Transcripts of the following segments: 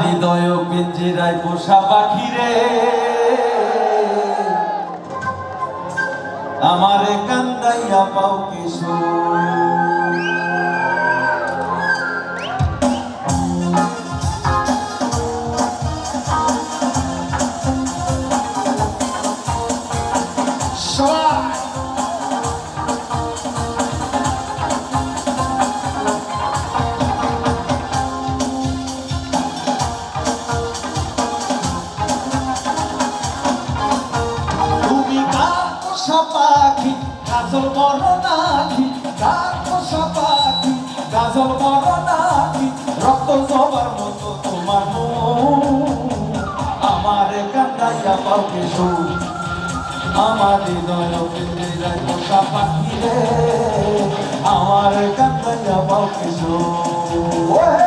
হৃদয় পিঞ্জিরায় পোষা পাখি রে আমারে কান্দাইয়া পাও কিশোর। গাজল বড় নাকি কার পোষা পাখি গাজল বড় নাকি রক্ত মতো তোমার আমারে কান্দাইয়া পাও কিশোর আমার হৃদয় পাখি রে আমার কান্দাইয়া কিশোর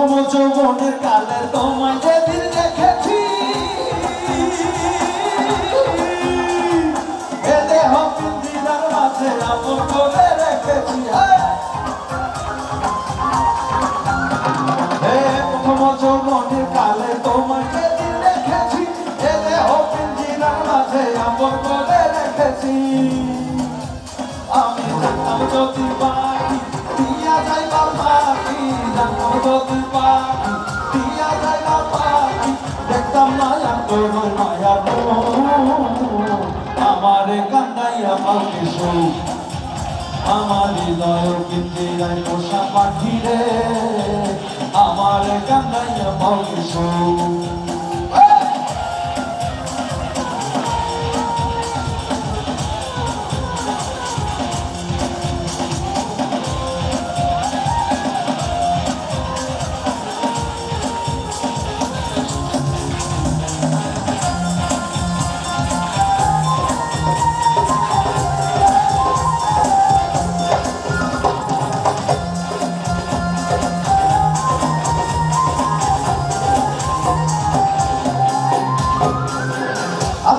প্রথম যৌবনের কালে তোমায় যেদিন দেখেছি দেহ পিঞ্জিরার মাঝে আপন করে রেখেছি হ্যাঁ। হে প্রথম যৌবনের কালে তোমায় যেদিন দেখেছি দেহ পিঞ্জিরার মাঝে আপন করে রেখেছি আমি যদি পাখি দিয়া যাইবা পাখি জানতাম যদি তোর মায়া আমারে কান্দাইয়া পাখি সৌ আমার হৃদয় কিন্তু পোষা পাখি রে আমার কান্দাইয়া পাখি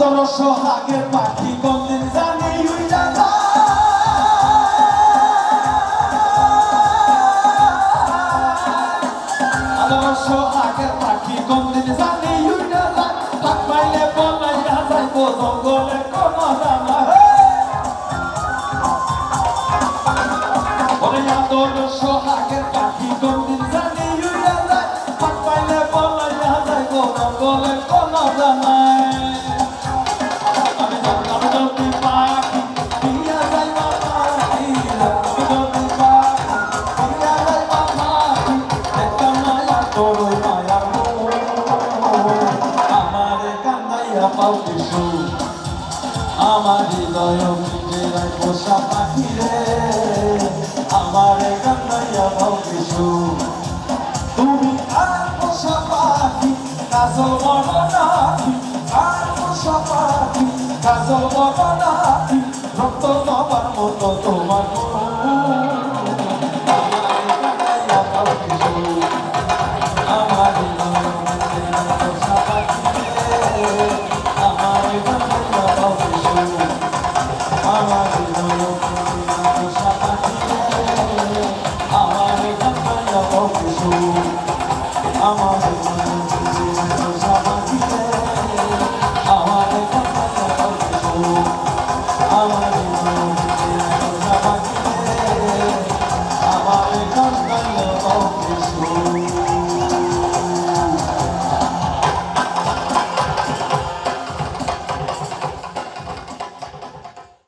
সৌ আদর্শ হাগের পাখি কোনদিন জানি উইরা আদর্শ হাগের পাখি কোনদিন জানি উইরা তাক পাইলে বলাইয়া যাইব জঙ্গলে কোন জানা আদর্শ হাগের পাখি কোনদিন জানি উইরা তাক পাইলে বলাইয়া যাইব জঙ্গলে কোন জানায় কান্দাইয়া পাও কিছু আমার হৃদয় পিঞ্জেরায় পোষা পাখি রে আমারে কান্দাইয়া পাও কিছু তুমি আর পোষা পাখি কাজল বড় আর পোষা পাখি কাজল বড় রক্ত নবার মতো তোমার